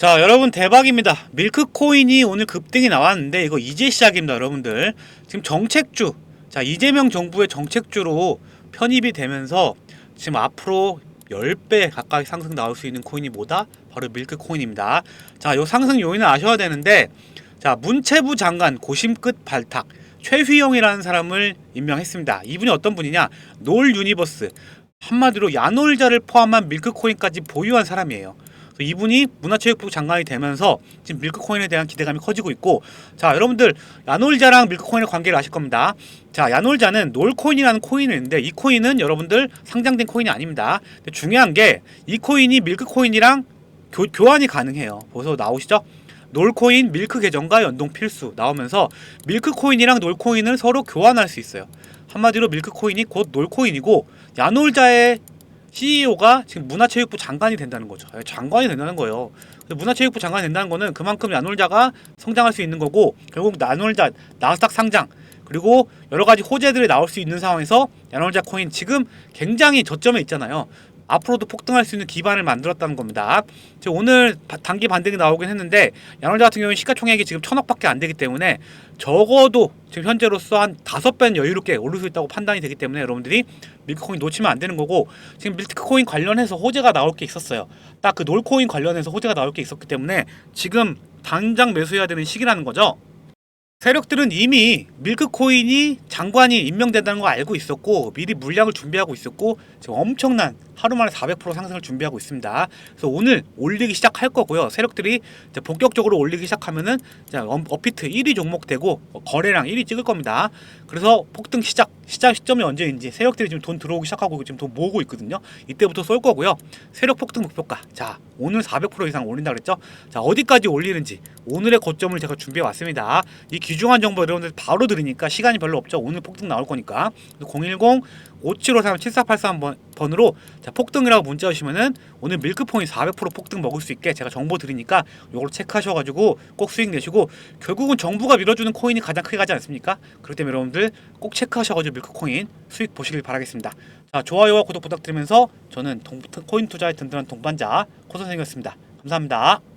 자 여러분 대박입니다. 밀크코인이 오늘 급등이 나왔는데 이거 이제 시작입니다 여러분들. 지금 정책주. 자 이재명 정부의 정책주로 편입이 되면서 지금 앞으로 10배 가까이 상승 나올 수 있는 코인이 뭐다? 바로 밀크코인입니다. 자 요 상승 요인을 아셔야 되는데 자 문체부 장관 고심 끝 발탁. 최휘영이라는 사람을 임명했습니다. 이분이 어떤 분이냐? 놀 유니버스. 한마디로 야놀자를 포함한 밀크코인까지 보유한 사람이에요 이분이 문화체육부 장관이 되면서 지금 밀크코인에 대한 기대감이 커지고 있고 자 여러분들 야놀자랑 밀크코인의 관계를 아실 겁니다. 자 야놀자는 놀코인이라는 코인이 있는데 이 코인은 여러분들 상장된 코인이 아닙니다. 중요한 게 이 코인이 밀크코인이랑 교, 교환이 가능해요. 벌써 나오시죠? 놀코인 밀크 계정과 연동 필수 나오면서 밀크코인이랑 놀코인을 서로 교환할 수 있어요. 한마디로 밀크코인이 곧 놀코인이고 야놀자의 CEO가 지금 문화체육부 장관이 된다는 거죠. 예, 장관이 된다는 거예요. 문화체육부 장관이 된다는 거는 그만큼 야놀자가 성장할 수 있는 거고 결국 야놀자 나스닥 상장 그리고 여러 가지 호재들이 나올 수 있는 상황에서 야놀자 코인 지금 굉장히 저점에 있잖아요. 앞으로도 폭등할 수 있는 기반을 만들었다는 겁니다. 오늘 바- 단기 반등이 나오긴 했는데 야놀자 같은 경우는 시가총액이 지금 천억밖에 안 되기 때문에 적어도 지금 현재로서 한 다섯 배는 여유롭게 오를 수 있다고 판단이 되기 때문에 여러분들이 밀크코인 놓치면 안 되는 거고 지금 밀크코인 관련해서 호재가 나올 게 있었어요. 딱 그 놀코인 관련해서 호재가 나올 게 있었기 때문에 지금 당장 매수해야 되는 시기라는 거죠. 세력들은 이미 밀크코인이 장관이 임명된다는 거 알고 있었고 미리 물량을 준비하고 있었고 지금 엄청난 하루 만에 400% 상승을 준비하고 있습니다. 그래서 오늘 올리기 시작할 거고요. 세력들이 본격적으로 올리기 시작하면은 업비트 1위 종목 되고 거래량 1위 찍을 겁니다. 그래서 폭등 시작 시작 시점이 언제인지 세력들이 지금 돈 들어오기 시작하고 지금 돈 모으고 있거든요. 이때부터 쏠 거고요. 세력 폭등 목표가 자 오늘 400% 이상 올린다 그랬죠. 자 어디까지 올리는지 오늘의 고점을 제가 준비해 왔습니다. 이 귀중한 정보 여러분들 바로 들으니까 시간이 별로 없죠. 오늘 폭등 나올 거니까 010 5753 7483번 으로 자, 폭등이라고 문자 주시면은 오늘 밀크포인 400% 폭등 먹을 수 있게 제가 정보 드리니까 요걸 체크하셔가지고 꼭 수익 내시고 결국은 정부가 밀어주는 코인이 가장 크게 가지 않습니까? 그렇기 때문에 여러분들 꼭 체크하셔가지고 밀크코인 수익 보시길 바라겠습니다. 자 좋아요와 구독 부탁드리면서 저는 동, 코인 투자의 든든한 동반자 코 선생이었습니다. 감사합니다.